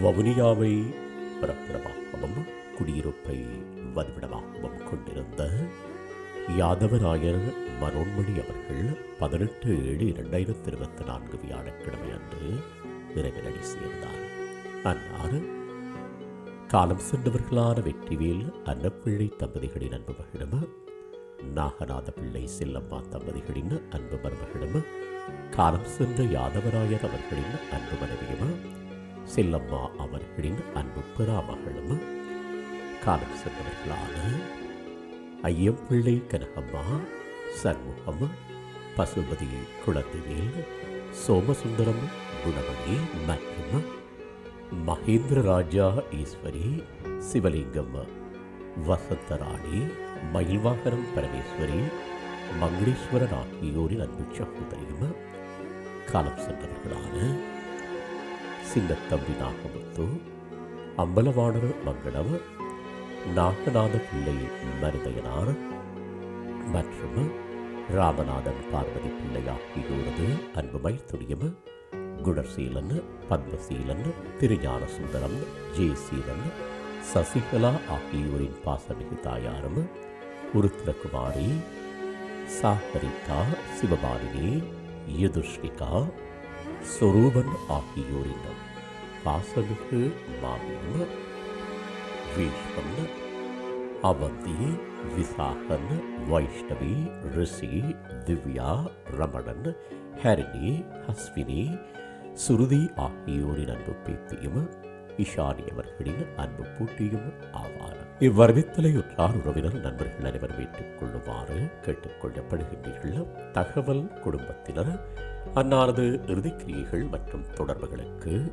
வவுனியாவை பிறப்பிடமாகவும் குடியிருப்பை வதிவிடமாகவும் கொண்டிருந்த யாதவராயர் மனோன்மணி அவர்கள் பதினெட்டு ஏழு இரண்டாயிரத்தி இருபத்தி நான்கு வியாழக்கிழமை அன்று இறைவனடி சேர்ந்தார். அன்னார் காலம் சென்றவர்களான வெற்றிவேல் அன்னப்பிள்ளை தம்பதிகளின் அன்பு மகிழம நாகநாத பிள்ளை செல்லம்மா தம்பதிகளின் அன்பு மருமகிழம காலம் சென்ற யாதவராயர் அவர்களின் அன்பு மனைவியுமா செல்லம்மா அவர்களின் அன்பு பெறாமகளும் காலம் சென்றவர்களான ஐயம்பிள்ளை கனகம்மா சண்முகம் பசுபதி குழந்தைவேல் சோமசுந்தரம் குணமணி மற்றும் மகேந்திர ராஜா ஈஸ்வரி சிவலிங்கம் வசந்தராணி மயில்வாகரம் பரமேஸ்வரி மங்களேஸ்வரன் ஆகியோரின் அன்பு சகோதரியும் காலம் சென்றவர்களான சின்னத்தம்பி நாகமுத்து அம்பலவாணர் மங்களம் நாகநாத பிள்ளை மருதையனார் மற்றும் ராமநாதன் பார்வதி பிள்ளை ஆகியோரது அன்பு மைத்துனியம் குணசீலன் பத்மசீலன் திருஞான சுந்தரம் ஜெயசீலன் சசிகலா ஆகியோரின் பாசமிகு தாயாரும் உருத்திரகுமாரி சாகரிகா சிவபாலினி யதுஸ்ரிகா சொரூபன் ஆகியோரின் பாசமிகு மாமியும் வீஷ்மன் அவந்தி விசாகன் வைஷ்ணவி ரிஷி திவ்யா ரமணன் ஹரிணி ஹஸ்வினி சுருதி ஆகியோரின் அன்பு பேத்தியும் இஷானி அவர்களின் அன்பு பூட்டியும் ஆவார். இவ்வரவித்தலையுற்றார் உறவினர் நண்பர்கள் அனைவரும் வீட்டுக் கொள்ளுமாறு கேட்டுக்கொள்ளப்படுகின்றீர்கள். தகவல் குடும்பத்தினர் அன்னாரது இறுதிக்கிரியைகள் மற்றும் தொடர்புகளுக்கு